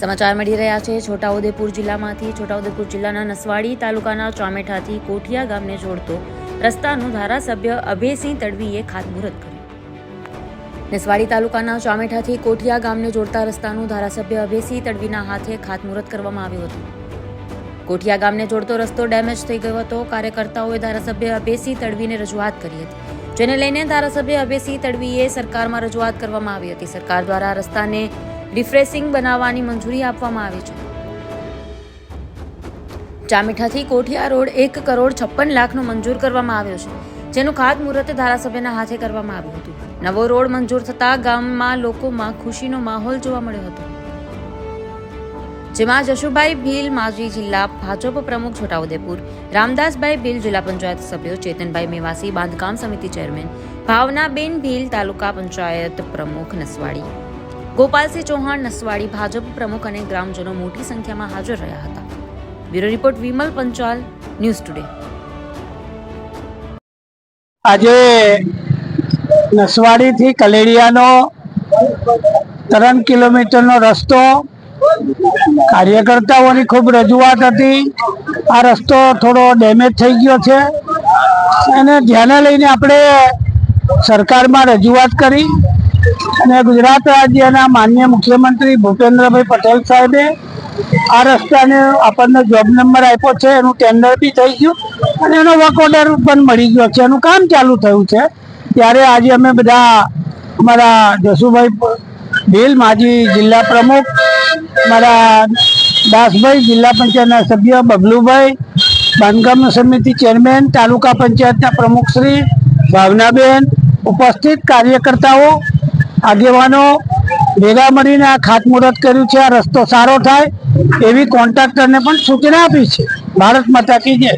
સમાચાર મળી રહ્યા છે. છોટાઉદેપુર જિલ્લામાંથી છોટાઉદેપુર જિલ્લાના નસવાડી તાલુકાના ચોમેઠાથી કોઠિયા ગામને જોડતો રસ્તાનું ધારાસભ્ય અભયસિંહ તડવીએ ખાતમુહૂર્ત કર્યું. નસવાડી તાલુકાના ચોમેઠાથી કોઠિયા ગામને જોડતા રસ્તાનું ધારાસભ્ય અભયસિંહ તડવીના હાથે ખાતમુહૂર્ત કરવામાં આવ્યું હતું. કોઠિયા ગામને જોડતો રસ્તો ડેમેજ થઈ ગયો હતો. કાર્યકર્તાઓએ ધારાસભ્ય અભયસિંહ તડવીને રજૂઆત કરી હતી. જેને લઈને ધારાસભ્ય અભયસિંહ તડવીએ સરકારમાં રજૂઆત કરવામાં આવી હતી. સરકાર દ્વારા રસ્તાને રિફ્રેશિંગ બનાવવાની મંજૂરી આપવામાં આવી છે. ચામીઠાથી કોઠિયા રોડ એક કરોડ છપ્પન લાખનો મંજૂર કરવામાં આવ્યો છે, જેનું ખાતમુહૂર્ત ધારાસભ્યના હાથે કરવામાં આવ્યું હતું. નવો રોડ મંજૂર થતાં ગામમાં લોકોમાં ખુશીનો માહોલ જોવા મળ્યો હતો. જેમાં જશુભાઈ ભીલ માજી જિલ્લા ભાજપ પ્રમુખ છોટાઉદેપુર, રામદાસભાઈ ભીલ જિલ્લા પંચાયત સભ્યો, ચેતનભાઈ મેવાસી બાંધકામ સમિતિ ચેરમેન, ભાવનાબેન ભીલ તાલુકા પંચાયત પ્રમુખ નસવાડી. ગોપાલસિંહ ચૌહાણ, નસવાડી ભાજપ પ્રમુખ અને ગ્રામજનો મોટી સંખ્યામાં હાજર રહ્યા હતા. Bureau report Vimal Panchal, news today. આજે નસવાડીથી કલેડિયાનો ત્રણ કિલોમીટરનો રસ્તો કાર્યકર્તાઓની ખૂબ રજૂઆત હતી. આ રસ્તો થોડો ડેમેજ થઈ ગયો છે. એને ધ્યાને લઈને આપણે સરકારમાં રજૂઆત કરી. અને ગુજરાત રાજ્યના માન્ય મુખ્યમંત્રી ભૂપેન્દ્રભાઈ પટેલ સાહેબે આ રસ્તાને આપણને જોબ નંબર આપ્યો છે, એનું ટેન્ડર બી થઈ ગયું અને એનો વર્ક ઓર્ડર પણ મળી ગયો છે. એનું કામ ચાલુ થયું છે. ત્યારે આજે અમે બધા અમારા જસુભાઈ ભીલ, માજી જિલ્લા પ્રમુખ, મારા દાસભાઈ, જિલ્લા પંચાયતના સભ્ય, બબલુભાઈ, બાંધકામ સમિતિ ચેરમેન, તાલુકા પંચાયતના પ્રમુખશ્રી, ભાવનાબેન, ઉપસ્થિત કાર્યકર્તાઓ આગેવાનો ભેગા મળીને આ ખાતમુહૂર્ત કર્યું છે, આ રસ્તો સારો થાય એવી કોન્ટ્રાક્ટરને પણ સૂચના આપી છે. ભારત માતા કી જય.